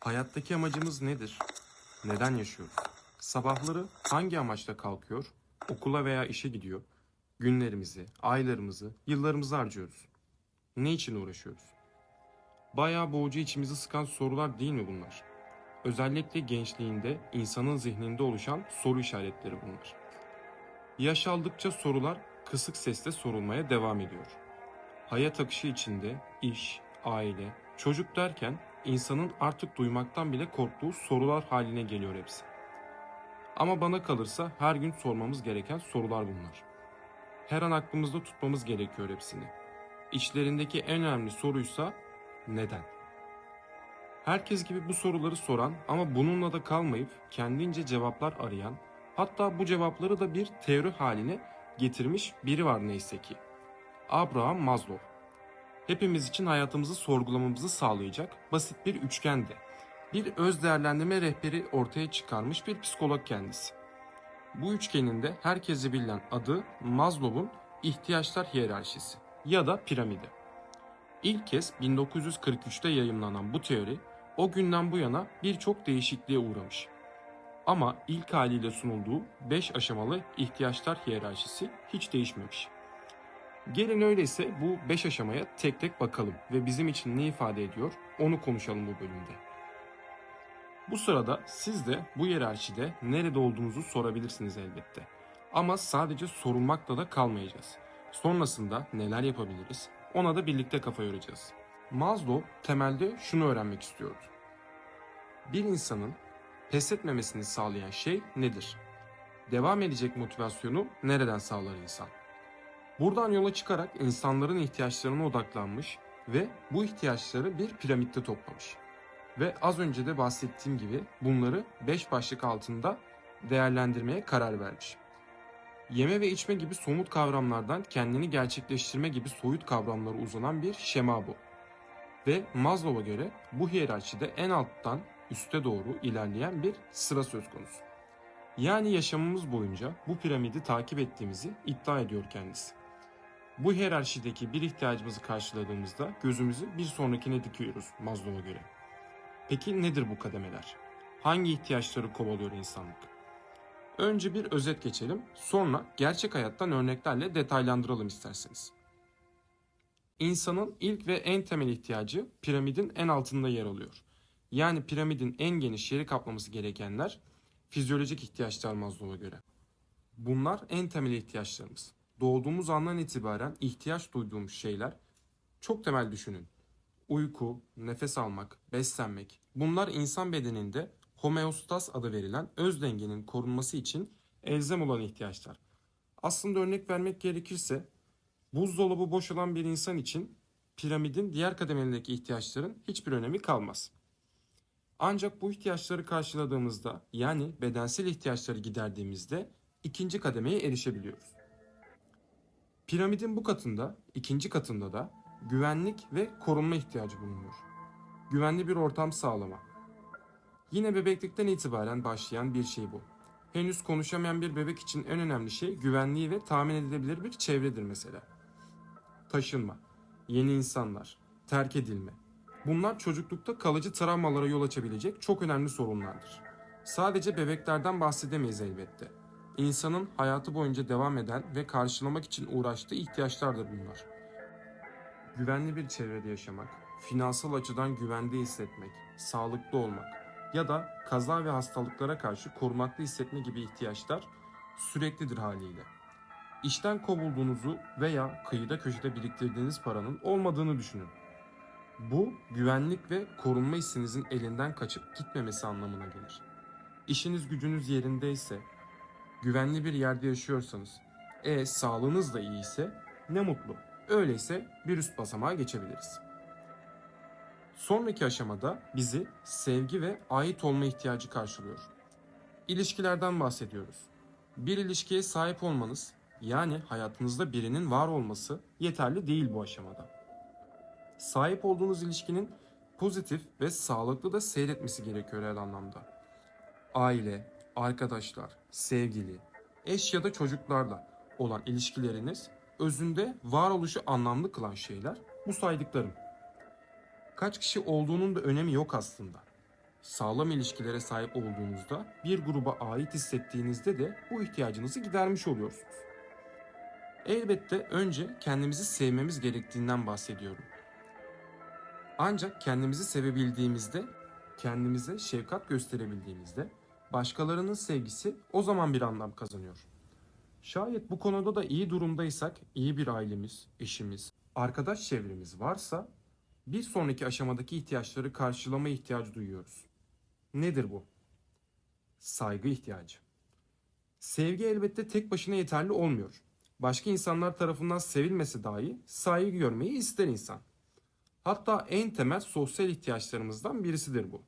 Hayattaki amacımız nedir? Neden yaşıyoruz? Sabahları hangi amaçla kalkıyor, okula veya işe gidiyor? Günlerimizi, aylarımızı, yıllarımızı harcıyoruz. Ne için uğraşıyoruz? Bayağı boğucu içimizi sıkan sorular değil mi bunlar? Özellikle gençliğinde insanın zihninde oluşan soru işaretleri bunlar. Yaş aldıkça sorular kısık sesle sorulmaya devam ediyor. Hayat akışı içinde iş, aile, çocuk derken insanın artık duymaktan bile korktuğu sorular haline geliyor hepsi. Ama bana kalırsa her gün sormamız gereken sorular bunlar. Her an aklımızda tutmamız gerekiyor hepsini. İçlerindeki en önemli soruysa neden? Herkes gibi bu soruları soran ama bununla da kalmayıp kendince cevaplar arayan, hatta bu cevapları da bir teori haline getirmiş biri var neyse ki. Abraham Maslow. Hepimiz için hayatımızı sorgulamamızı sağlayacak basit bir üçgende. Bir öz değerlendirme rehberi ortaya çıkarmış bir psikolog kendisi. Bu üçgenin de herkese bilinen adı Maslow'un ihtiyaçlar hiyerarşisi ya da piramidi. İlk kez 1943'te yayımlanan bu teori o günden bu yana birçok değişikliğe uğramış. Ama ilk haliyle sunulduğu 5 aşamalı ihtiyaçlar hiyerarşisi hiç değişmemiş. Gelin öyleyse bu 5 aşamaya tek tek bakalım ve bizim için ne ifade ediyor onu konuşalım bu bölümde. Bu sırada siz de bu hiyerarşide nerede olduğunuzu sorabilirsiniz elbette. Ama sadece sorulmakla da kalmayacağız. Sonrasında neler yapabiliriz ona da birlikte kafa yoracağız. Maslow temelde şunu öğrenmek istiyordu. Bir insanın pes etmemesini sağlayan şey nedir? Devam edecek motivasyonu nereden sağlar insan? Buradan yola çıkarak insanların ihtiyaçlarına odaklanmış ve bu ihtiyaçları bir piramitte toplamış. Ve az önce de bahsettiğim gibi bunları 5 başlık altında değerlendirmeye karar vermiş. Yeme ve içme gibi somut kavramlardan kendini gerçekleştirme gibi soyut kavramlara uzanan bir şema bu. Ve Maslow'a göre bu hiyerarşide en alttan üste doğru ilerleyen bir sıra söz konusu. Yani yaşamımız boyunca bu piramidi takip ettiğimizi iddia ediyor kendisi. Bu hiyerarşideki bir ihtiyacımızı karşıladığımızda gözümüzü bir sonrakine dikiyoruz Maslow'a göre. Peki nedir bu kademeler? Hangi ihtiyaçları kovalıyor insanlık? Önce bir özet geçelim, sonra gerçek hayattan örneklerle detaylandıralım isterseniz. İnsanın ilk ve en temel ihtiyacı piramidin en altında yer alıyor. Yani piramidin en geniş yeri kaplaması gerekenler fizyolojik ihtiyaçlar Maslow'a göre. Bunlar en temel ihtiyaçlarımız. Doğduğumuz andan itibaren ihtiyaç duyduğumuz şeyler çok temel düşünün. Uyku, nefes almak, beslenmek bunlar insan bedeninde homeostas adı verilen öz dengenin korunması için elzem olan ihtiyaçlar. Aslında örnek vermek gerekirse buzdolabı boş olan bir insan için piramidin diğer kademelerindeki ihtiyaçların hiçbir önemi kalmaz. Ancak bu ihtiyaçları karşıladığımızda yani bedensel ihtiyaçları giderdiğimizde ikinci kademeye erişebiliyoruz. Piramidin bu katında, ikinci katında da güvenlik ve korunma ihtiyacı bulunuyor. Güvenli bir ortam sağlama. Yine bebeklikten itibaren başlayan bir şey bu. Henüz konuşamayan bir bebek için en önemli şey güvenliği ve tahmin edilebilir bir çevredir mesela. Taşınma, yeni insanlar, terk edilme. Bunlar çocuklukta kalıcı travmalara yol açabilecek çok önemli sorunlardır. Sadece bebeklerden bahsedemeyiz elbette. İnsanın hayatı boyunca devam eden ve karşılamak için uğraştığı ihtiyaçlardır bunlar. Güvenli bir çevrede yaşamak, finansal açıdan güvende hissetmek, sağlıklı olmak ya da kaza ve hastalıklara karşı korunaklı hissetme gibi ihtiyaçlar süreklidir haliyle. İşten kovulduğunuzu veya kıyıda köşede biriktirdiğiniz paranın olmadığını düşünün. Bu güvenlik ve korunma hissinizin elinden kaçıp gitmemesi anlamına gelir. İşiniz gücünüz yerindeyse, güvenli bir yerde yaşıyorsanız, e sağlığınız da iyi ise ne mutlu. Öyleyse bir üst basamağa geçebiliriz. Sonraki aşamada bizi sevgi ve ait olma ihtiyacı karşılıyor. İlişkilerden bahsediyoruz. Bir ilişkiye sahip olmanız, yani hayatınızda birinin var olması yeterli değil bu aşamada. Sahip olduğunuz ilişkinin pozitif ve sağlıklı da seyretmesi gerekiyor her anlamda. Aile, arkadaşlar, sevgili, eş ya da çocuklarla olan ilişkileriniz özünde varoluşu anlamlı kılan şeyler bu saydıklarım. Kaç kişi olduğunun da önemi yok aslında. Sağlam ilişkilere sahip olduğunuzda, bir gruba ait hissettiğinizde de bu ihtiyacınızı gidermiş oluyorsunuz. Elbette önce kendimizi sevmemiz gerektiğinden bahsediyorum. Ancak kendimizi sevebildiğimizde, kendimize şefkat gösterebildiğimizde başkalarının sevgisi o zaman bir anlam kazanıyor. Şayet bu konuda da iyi durumdaysak, iyi bir ailemiz, eşimiz, arkadaş çevremiz varsa bir sonraki aşamadaki ihtiyaçları karşılama ihtiyacı duyuyoruz. Nedir bu? Saygı ihtiyacı. Sevgi elbette tek başına yeterli olmuyor. Başka insanlar tarafından sevilmesi dahi saygı görmeyi ister insan. Hatta en temel sosyal ihtiyaçlarımızdan birisidir bu.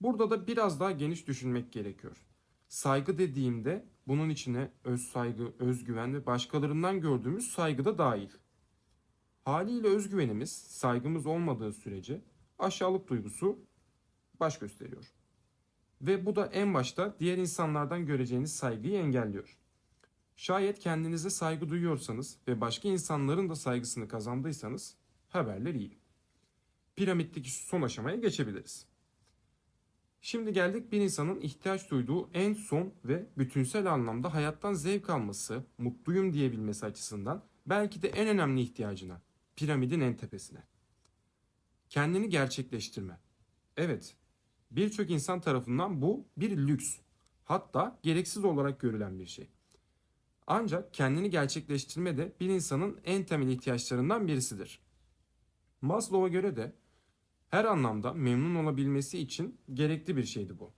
Burada da biraz daha geniş düşünmek gerekiyor. Saygı dediğimde bunun içine öz saygı, özgüven ve başkalarından gördüğümüz saygı da dahil. Haliyle özgüvenimiz, saygımız olmadığı sürece aşağılık duygusu baş gösteriyor. Ve bu da en başta diğer insanlardan göreceğiniz saygıyı engelliyor. Şayet kendinize saygı duyuyorsanız ve başka insanların da saygısını kazandıysanız haberler iyi. Piramitteki son aşamaya geçebiliriz. Şimdi geldik bir insanın ihtiyaç duyduğu en son ve bütünsel anlamda hayattan zevk alması, mutluyum diyebilmesi açısından belki de en önemli ihtiyacına, piramidin en tepesine. Kendini gerçekleştirme. Evet, birçok insan tarafından bu bir lüks, hatta gereksiz olarak görülen bir şey. Ancak kendini gerçekleştirme de bir insanın en temel ihtiyaçlarından birisidir. Maslow'a göre de her anlamda memnun olabilmesi için gerekli bir şeydi bu.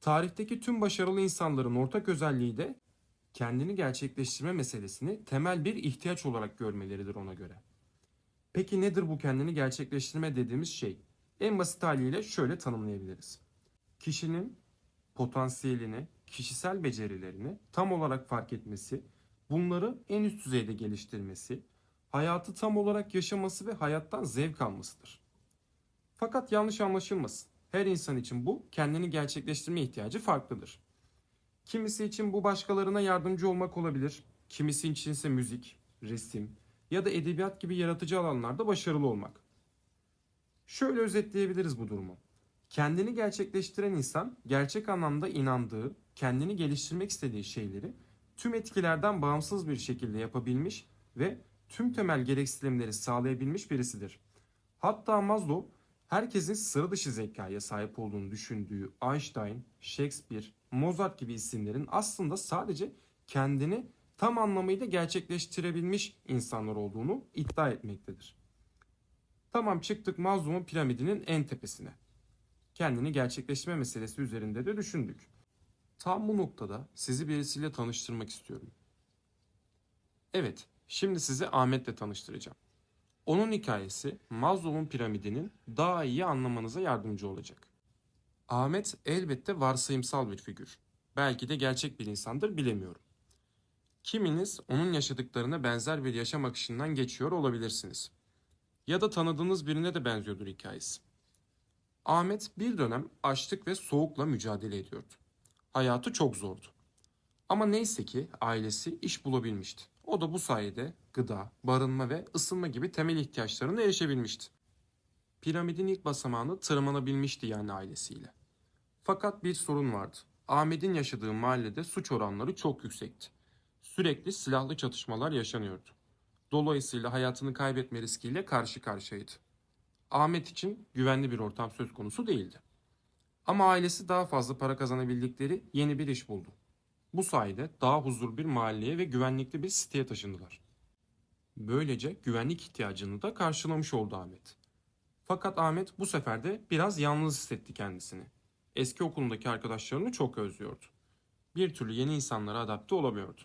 Tarihteki tüm başarılı insanların ortak özelliği de kendini gerçekleştirme meselesini temel bir ihtiyaç olarak görmeleridir ona göre. Peki nedir bu kendini gerçekleştirme dediğimiz şey? En basit haliyle şöyle tanımlayabiliriz. Kişinin potansiyelini, kişisel becerilerini tam olarak fark etmesi, bunları en üst düzeyde geliştirmesi, hayatı tam olarak yaşaması ve hayattan zevk almasıdır. Fakat yanlış anlaşılmasın. Her insan için bu kendini gerçekleştirme ihtiyacı farklıdır. Kimisi için bu başkalarına yardımcı olmak olabilir. Kimisi için ise müzik, resim ya da edebiyat gibi yaratıcı alanlarda başarılı olmak. Şöyle özetleyebiliriz bu durumu. Kendini gerçekleştiren insan gerçek anlamda inandığı, kendini geliştirmek istediği şeyleri tüm etkilerden bağımsız bir şekilde yapabilmiş ve tüm temel gereksinimleri sağlayabilmiş birisidir. Hatta Maslow herkesin sıra dışı zekaya sahip olduğunu düşündüğü Einstein, Shakespeare, Mozart gibi isimlerin aslında sadece kendini tam anlamıyla gerçekleştirebilmiş insanlar olduğunu iddia etmektedir. Tamam çıktık Maslow'un piramidinin en tepesine. Kendini gerçekleştirme meselesi üzerinde de düşündük. Tam bu noktada sizi birisiyle tanıştırmak istiyorum. Evet, şimdi sizi Ahmet'le tanıştıracağım. Onun hikayesi Maslow'un piramidinin daha iyi anlamanıza yardımcı olacak. Ahmet elbette varsayımsal bir figür. Belki de gerçek bir insandır bilemiyorum. Kiminiz onun yaşadıklarına benzer bir yaşam akışından geçiyor olabilirsiniz. Ya da tanıdığınız birine de benziyordur hikayesi. Ahmet bir dönem açlık ve soğukla mücadele ediyordu. Hayatı çok zordu. Ama neyse ki ailesi iş bulabilmişti. O da bu sayede gıda, barınma ve ısınma gibi temel ihtiyaçlarına erişebilmişti. Piramidin ilk basamağını tırmanabilmişti yani ailesiyle. Fakat bir sorun vardı. Ahmet'in yaşadığı mahallede suç oranları çok yüksekti. Sürekli silahlı çatışmalar yaşanıyordu. Dolayısıyla hayatını kaybetme riskiyle karşı karşıyaydı. Ahmet için güvenli bir ortam söz konusu değildi. Ama ailesi daha fazla para kazanabildikleri yeni bir iş buldu. Bu sayede daha huzurlu bir mahalleye ve güvenlikli bir siteye taşındılar. Böylece güvenlik ihtiyacını da karşılamış oldu Ahmet. Fakat Ahmet bu sefer de biraz yalnız hissetti kendisini. Eski okulundaki arkadaşlarını çok özlüyordu. Bir türlü yeni insanlara adapte olamıyordu.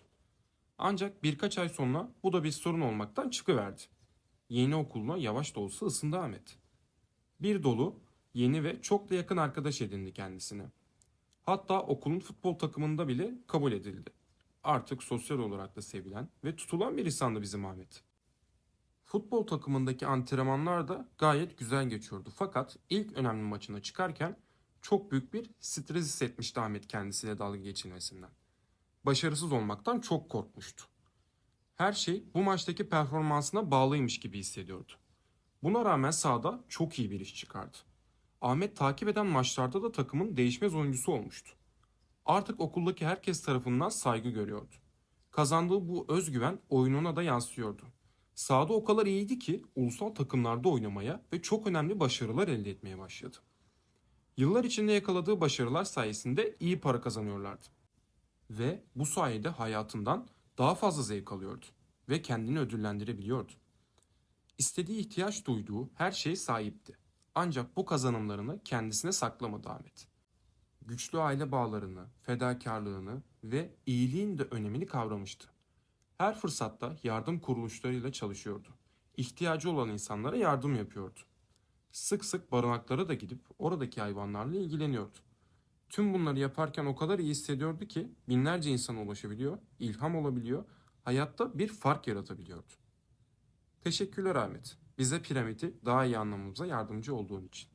Ancak birkaç ay sonra bu da bir sorun olmaktan çıkıverdi. Yeni okuluna yavaş da olsa ısındı Ahmet. Bir dolu, yeni ve çok da yakın arkadaş edindi kendisine. Hatta okulun futbol takımında bile kabul edildi. Artık sosyal olarak da sevilen ve tutulan bir insandı bizim Ahmet. Futbol takımındaki antrenmanlar da gayet güzel geçiyordu. Fakat ilk önemli maçına çıkarken çok büyük bir stres hissetmişti Ahmet kendisiyle dalga geçilmesinden. Başarısız olmaktan çok korkmuştu. Her şey bu maçtaki performansına bağlıymış gibi hissediyordu. Buna rağmen sahada çok iyi bir iş çıkardı. Ahmet takip eden maçlarda da takımın değişmez oyuncusu olmuştu. Artık okuldaki herkes tarafından saygı görüyordu. Kazandığı bu özgüven oyununa da yansıyordu. Sahada o kadar iyiydi ki ulusal takımlarda oynamaya ve çok önemli başarılar elde etmeye başladı. Yıllar içinde yakaladığı başarılar sayesinde iyi para kazanıyorlardı. Ve bu sayede hayatından daha fazla zevk alıyordu ve kendini ödüllendirebiliyordu. İstediği ihtiyaç duyduğu her şeye sahipti. Ancak bu kazanımlarını kendisine saklamadı Ahmet. Güçlü aile bağlarını, fedakarlığını ve iyiliğin de önemini kavramıştı. Her fırsatta yardım kuruluşlarıyla çalışıyordu. İhtiyacı olan insanlara yardım yapıyordu. Sık sık barınaklara da gidip oradaki hayvanlarla ilgileniyordu. Tüm bunları yaparken o kadar iyi hissediyordu ki binlerce insana ulaşabiliyor, ilham olabiliyor, hayatta bir fark yaratabiliyordu. Teşekkürler Ahmet. Bize piramidi daha iyi anlamamıza yardımcı olduğun için.